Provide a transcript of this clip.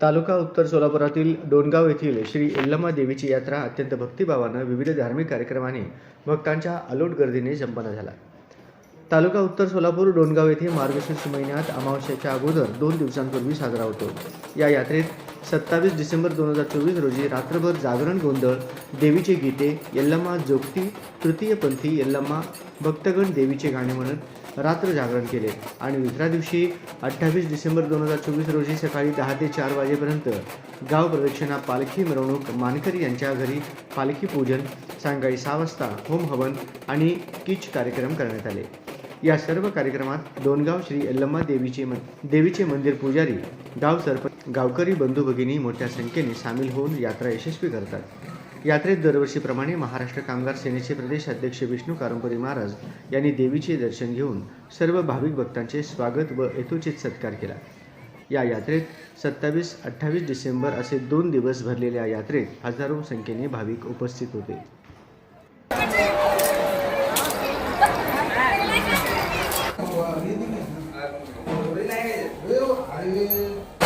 तालुका उत्तर सोलापुरातील डोणगाव येथील श्री यल्लम्मा देवीची यात्रा अत्यंत भक्तिभावानं विविध धार्मिक कार्यक्रमाने भक्तांच्या अलोट गर्दीने संपन्न झाला. तालुका उत्तर सोलापूर डोणगाव येथे मार्गशीर्ष महिन्यात अमावस्येच्या अगोदर दोन दिवसांपूर्वी साजरा होतो. या यात्रेत सत्तावीस डिसेंबर दोन हजार चोवीस रोजी रात्रभर जागरण गोंधळ देवीचे गीते यल्लम्मा जोगती तृतीयपंथी यल्लम्मा भक्तगण देवीचे गाणे म्हणत रात्र जागरण केले आणि दुसऱ्या दिवशी अठ्ठावीस डिसेंबर दोन हजार चोवीस रोजी सकाळी दहा ते चार वाजेपर्यंत गाव प्रदक्षिणा पालखी मिरवणूक मानकरी यांच्या घरी पालखी पूजन सायंकाळी सहा वाजता होम हवन आणि किच कार्यक्रम करण्यात आले. या सर्व कार्यक्रमात दोनगाव श्री यल्लम्मा देवीचे मन देवीचे मंदिर पुजारी गाव सरपंच गावकरी बंधू भगिनी मोठ्या संख्येने सामील होऊन यात्रा यशस्वी करतात. यात्रेत दरवर्षीप्रमाणे महाराष्ट्र कामगार सेनेचे प्रदेश अध्यक्ष विष्णू कारंपुरी महाराज यांनी देवीचे दर्शन घेऊन सर्व भाविक भक्तांचे स्वागत व यथोचित सत्कार केला. या यात्रेत सत्तावीस अठ्ठावीस डिसेंबर असे दोन दिवस भरलेल्या यात्रेत हजारो संख्येने भाविक उपस्थित होते. Yeah.